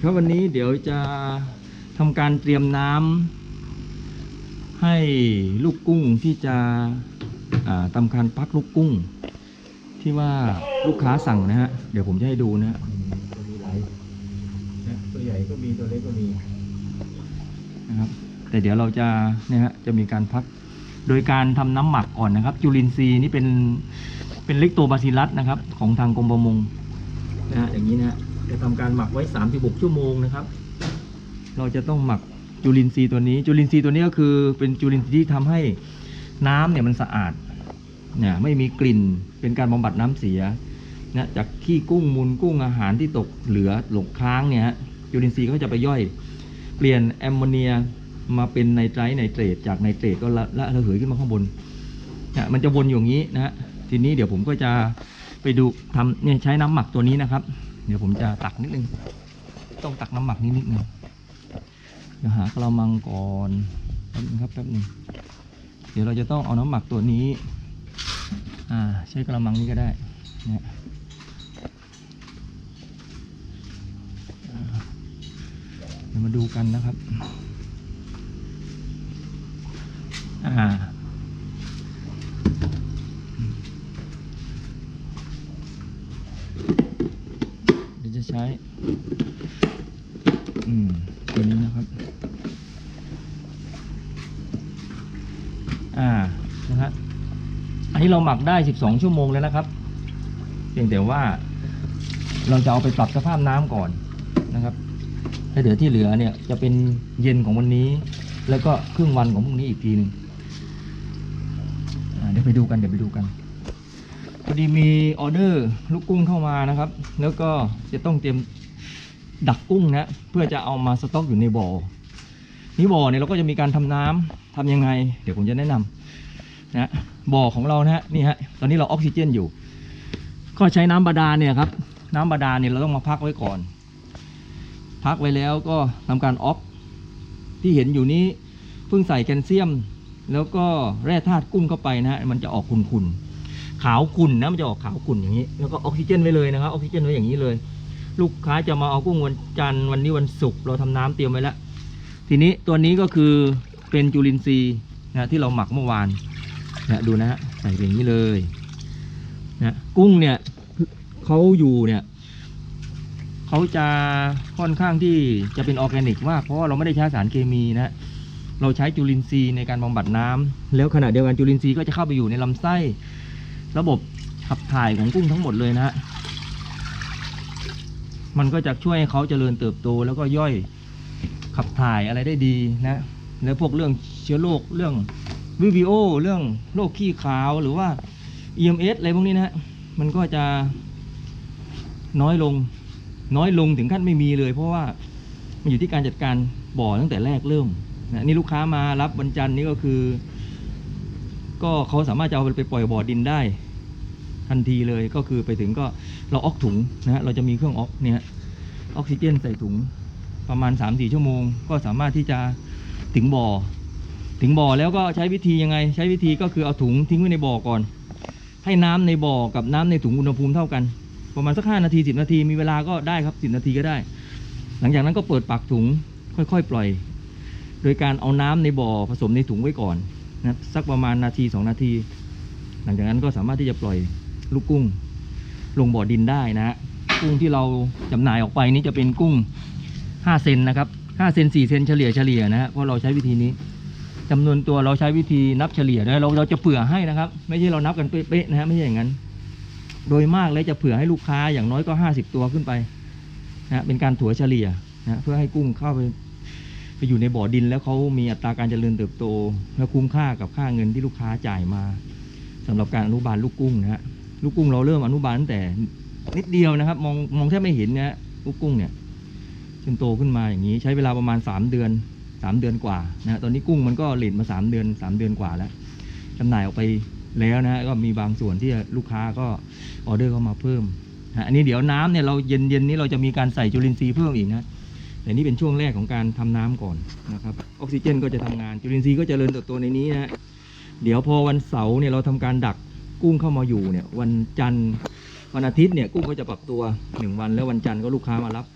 ครับวันนี้เดี๋ยวจะทำการเตรียมน้ำให้ลูกกุ้งที่จะอ่าทำการพักลูกกุ้ง ที่ว่าลูกค้าสั่งนะฮะ เดี๋ยวผมจะให้ดูนะฮะมีหลายตัวใหญ่ก็มีตัวเล็กก็มีนะครับแต่เดี๋ยวเราจะเนี่ยฮะจะมีการพักโดยการทำน้ำหมักก่อนนะครับ จุลินทรีย์นี่เป็นเป็นเล็กโตบาซิลัสนะครับ ของทางกรมประมงนะฮะอย่างนี้นะฮะ จะทำการหมักไว้ 36 ชั่วโมงนะครับ เราจะต้องหมักจุลินทรีย์ตัวนี้ จุลินทรีย์ตัวนี้ก็คือเป็นจุลินทรีย์ที่ทำให้น้ำเนี่ยมันสะอาดเนี่ยไม่มีกลิ่นเป็นการบำบัดน้ำเสียนะจากขี้กุ้งมูลกุ้งอาหารที่ตกเหลือหลงค้างเนี่ยฮะจุลินทรีย์ก็จะไปย่อย เปลี่ยนแอมโมเนียมาเป็นไนไตร์ไนเตรตจากไนเตรตก็ละละระเหยขึ้นมาข้างบนเนี่ยมันจะวนอยู่อย่างนี้นะฮะทีนี้เดี๋ยวผมก็จะไปดูทำเนี่ยใช้น้ำหมักตัวนี้นะครับ เดี๋ยวผมจะตักนิดนึง ต้องตักน้ำหมักนิดนิดนึงเดี๋ยวหากระมังก่อนแป๊บนึงครับแป๊บนึงเดี๋ยวเราจะต้องเอาน้ำหมักตัวนี้อ่าใช้กระมังนี้ก็ได้เนี่ยเดี๋ยวมาดูกันนะครับอ่า ใช้ อืม ตัวนี้นะครับ อ่า นะฮะ อันนี้เราหมักได้ 12 ชั่วโมงแล้วนะครับ เพียงแต่ว่าเราจะเอาไปปรับสภาพน้ำก่อนนะครับแล้วเดี๋ยวที่เหลือเนี่ยจะเป็นเย็นของวันนี้ แล้วก็ครึ่งวันของพรุ่งนี้อีกทีหนึ่งเดี๋ยวไปดูกันเดี๋ยวไปดูกัน อดีมีออเดอร์ลูกกุ้งเข้ามานะครับ แล้วก็จะต้องเตรียมดักกุ้งนะเพื่อจะเอามาสต็อกอยู่ในบ่อนี่บ่อเนี่ยเราก็จะมีการทำน้ำทำยังไง เดี๋ยวผมจะแนะนำนะบ่อของเรานะฮะนี่ฮะตอนนี้เราออกซิเจนอยู่ ก็ใช้น้ำบาดาลเนี่ยครับ น้ำบาดาลเนี่ยเราต้องมาพักไว้ก่อน พักไว้แล้วก็ทำการออกที่เห็นอยู่นี้เพิ่งใส่แคลเซียม แล้วก็แร่ธาตุกุ้งเข้าไปนะฮะมันจะออกขุ่นๆ ขาวขุ่นนะมันจะออกขาวขุ่นอย่างนี้ แล้วก็ออกซิเจนไว้เลยนะครับออกซิเจนไว้อย่างนี้เลย ลูกค้าจะมาเอากุ้งวันจันทร์วันนี้วันศุกร์เราทำน้ำเตรียมไว้แล้ว ทีนี้ตัวนี้ก็คือเป็นจุลินทรีย์นะที่เราหมักเมื่อวานนะดูนะฮะใส่เป็นอย่างนี้เลยนะกุ้งเนี่ยเขาอยู่เนี่ยเขาจะค่อนข้างที่จะเป็นออร์แกนิกมากเพราะว่าเราไม่ได้ใช้สารเคมีนะเราใช้จุลินทรีย์ในการบำบัดน้ำแล้วขณะเดียวกันจุลินทรีย์ก็จะเข้าไปอยู่ในลำไส้ ระบบขับถ่ายของกุ้งทั้งหมดเลยนะฮะ มันก็จะช่วยให้เขาเจริญเติบโตแล้วก็ย่อยขับถ่ายอะไรได้ดีนะ แล้วพวกเรื่องเชื้อโรคเรื่องวิวิโอเรื่องโรคขี้ขาวหรือว่า EMS อะไรพวกนี้นะฮะ มันก็จะน้อยลงน้อยลงถึงขั้นไม่มีเลย เพราะว่ามันอยู่ที่การจัดการบ่อตั้งแต่แรกเริ่มนะนี่ลูกค้ามารับวันจันทร์นี่ก็คือ ก็เขาสามารถจะเอาไปปล่อยบ่อดินได้ ทันทีเลยก็คือไปถึงก็เราออกถุงนะฮะเราจะมีเครื่องออกเนี่ยออกซิเจนใส่ถุงประมาณ 3-4 ชั่วโมง ก็สามารถที่จะถึงบ่อ ถึงบ่อแล้วก็ใช้วิธียังไง ใช้วิธีก็คือเอาถุงทิ้งไว้ในบ่อก่อน ให้น้ำในบ่อกับน้ำในถุงอุณหภูมิเท่ากัน ประมาณสักห้านาทีสิบนาทีมีเวลาก็ได้ครับสิบนาทีก็ได้ หลังจากนั้นก็เปิดปากถุงค่อยๆ ปล่อย โดยการเอาน้ำในบ่อผสมในถุงไว้ก่อน นะสักประมาณนาทีสองนาที หลังจากนั้นก็สามารถที่จะปล่อยลูกกุ้ง ลงบ่อดินได้นะฮะกุ้งที่เราจำหน่ายออกไปนี่จะเป็นกุ้งห้าเซนนะครับห้าเซนสี่เซนเฉลี่ยเฉลี่ยนะฮะเพราะเราใช้วิธีนี้จำนวนตัวเราใช้วิธีนับเฉลี่ยนะเราเราจะเผื่อให้นะครับ ไม่ใช่เรานับกันเป๊ะๆนะฮะไม่ใช่อย่างนั้น โดยมากเลยจะเผื่อให้ลูกค้าอย่างน้อยก็ห้าสิบตัวขึ้นไปนะฮะเป็นการถัวเฉลี่ยนะเพื่อให้กุ้งเข้าไป อยู่ในบ่อดินแล้วเขามีอัตราการเจริญเติบโต และคุ้มค่ากับค่าเงินที่ลูกค้าจ่ายมาสำหรับการอนุบาลลูกกุ้งนะฮะลูกกุ้งเราเริ่มอนุบาลตั้งแต่นิดเดียวนะครับ มองมองแทบไม่เห็นนะฮะลูกกุ้งเนี่ยจนโตขึ้นมาอย่างนี้ใช้เวลาประมาณ 3 เดือน 3 เดือนกว่านะฮะตอนนี้กุ้งมันก็เลทมา 3 เดือน 3 เดือนกว่าแล้วจำหน่ายออกไปแล้วนะฮะก็มีบางส่วนที่ลูกค้าก็ออเดอร์เข้ามาเพิ่มนะอันนี้เดี๋ยวน้ำเนี่ยเราเย็นเย็นนี้เราจะมีการใส่จุลินทรีย์เพิ่มอีกนะ แต่นี่เป็นช่วงแรกของการทำน้ำก่อนนะครับออกซิเจนก็จะทำงานจุลินทรีย์ก็จเจริญเติบโตในนี้นะเดี๋ยวพอวันเสาร์เนี่ยเราทำการดักกุ้งเข้ามาอยู่เนี่ยวันจันทร์วันอาทิตย์เนี่ยกุ้งก็จะปรับตัวหนึ่งวันแล้ววันจันทร์ก็ลูกค้ามารับ